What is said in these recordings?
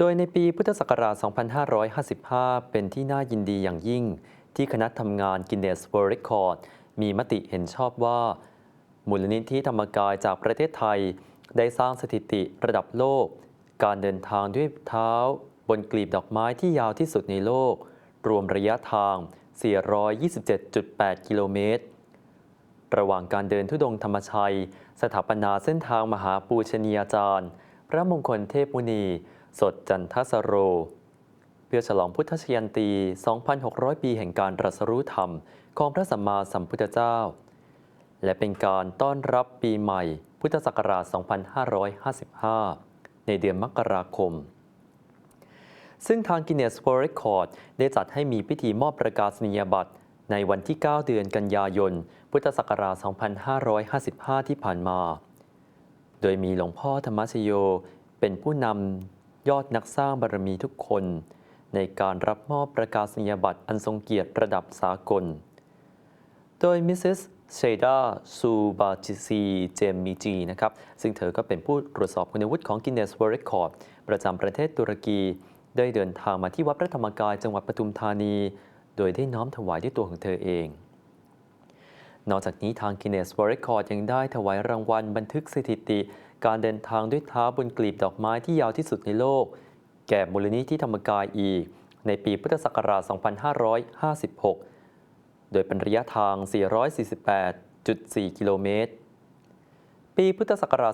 โดยในปีพุทธศักราช 2555 เป็นที่น่ายินดีอย่างยิ่ง ที่คณะทำงาน Guinness World Record มีมติเห็นชอบว่า มูลนิธิธรรมกายจากประเทศไทย ได้สร้างสถิติระดับโลก การเดินทางด้วยเท้า บนกลีบดอกไม้ที่ยาวที่สุดในโลก รวมระยะทาง 427.8 กิโลเมตร ระหว่างการเดินทุดงธรรมชัย สถาปนาเส้นทางมหาปูชนียาจารย์ พระมงคลเทพมุนี สดจันทสโร เพื่อฉลองพุทธชยันตี 2,600 ปีแห่งการรัสรู้ธรรม ของพระสัมมาสัมพุทธเจ้า และเป็นการต้อนรับปีใหม่ พุทธศักราช 2555 ในเดือนมกราคม ซึ่งทาง Guinness World Record ได้จัดให้มีพิธีมอบประกาศนียบัตรในวันที่ 9 เดือนกันยายน พุทธศักราช 2555 ที่ผ่านมา โดยมีหลวงพ่อธรรมชโย เป็นผู้นำ ยอดนักสร้างบารมีทุกคน ในการรับมอบประกาศนียบัตรอันทรงเกียรติระดับสากล โดยมิสซิสเชดาซูบาจิซีเจมมิจีนะครับซึ่งเธอก็เป็นผู้ตรวจสอบคุณวุฒิของ Guinness World Record ประจำประเทศตุรกี ได้เดินทางมาที่วัดพระธรรมกายจังหวัดปทุมธานี โดยได้น้อมถวายด้วยตัวของเธอเอง นอกจากนี้ทาง Guinness World Record ยังได้ถวายรางวัลบันทึกสถิติ การเดินทางด้วยเท้าบนกลีบดอกไม้ที่ยาวที่สุดในโลก แก่มูลนิธิธรรมกายอีก ในปีพุทธศักราช 2556 โดยเป็นระยะทาง 448.4 กิโลเมตร ปีพุทธศักราช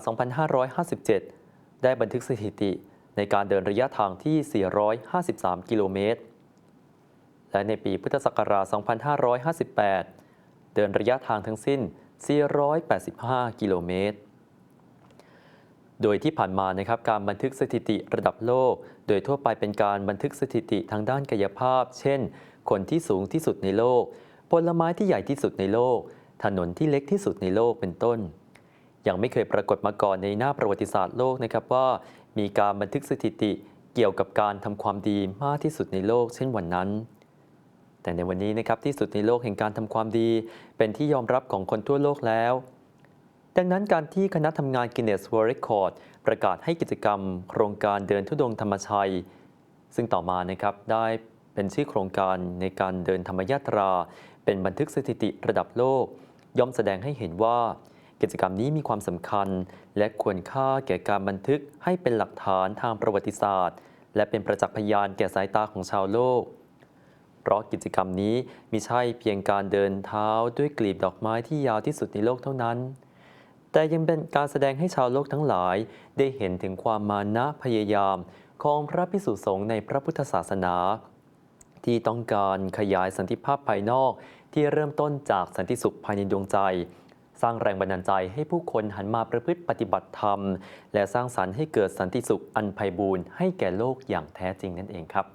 2557 ได้บันทึกสถิติในการเดินระยะทางที่ 453 กิโลเมตร และในปีพุทธศักราช 2558 เดินระยะทางทั้งสิ้น 485 กิโลเมตร โดยที่ผ่านมานะครับการบันทึกสถิติระดับโลก โดยทั่วไปเป็นการบันทึกสถิติทางด้านกายภาพ เช่น คนที่สูงที่สุดในโลก ผลไม้ที่ใหญ่ที่สุดในโลก ถนนที่เล็กที่สุดในโลกเป็นต้น ยังไม่เคยปรากฏมาก่อนในหน้าประวัติศาสตร์โลกนะครับว่า มีการบันทึกสถิติเกี่ยวกับการทำความดีมากที่สุดในโลก เช่นวันนั้น แต่ในวันนี้นะครับที่สุดในโลกแห่งการทำความดี เป็นที่ยอมรับของคนทั่วโลกแล้ว ดังนั้นการที่คณะทำงาน Guinness World Record ประกาศให้กิจกรรม โครงการเดินทุดงค์ธรรมชัย ซึ่งต่อมานะครับได้เป็นชื่อโครงการในการเดินธรรมยาตรา เป็นบันทึกสถิติระดับโลก ย่อมแสดงให้เห็นว่า กิจกรรมนี้มีความสำคัญ และควรค่าแก่การบันทึกให้เป็นหลักฐานทางประวัติศาสตร์ และเป็นประจักษ์พยานแก่สายตาของชาวโลก เพราะกิจกรรมนี้มิใช่เพียงการเดินเท้าด้วยกลีบดอกไม้ที่ยาวที่สุดในโลกเท่านั้น แต่ยังเป็นการแสดงให้ชาวโลกทั้งหลาย ได้เห็นถึงความมานะพยายามของพระพิสุสงฆ์ในพระพุทธศาสนา ที่ต้องการขยายสันติภาพภายนอกที่เริ่มต้นจากสันติสุขภายในดวงใจ สร้างแรงบันดาลใจให้ผู้คนหันมาประพฤติปฏิบัติธรรม และสร้างสรรค์ให้เกิดสันติสุขอันไพบูรณ์ให้แก่โลกอย่างแท้จริงนั่นเองครับ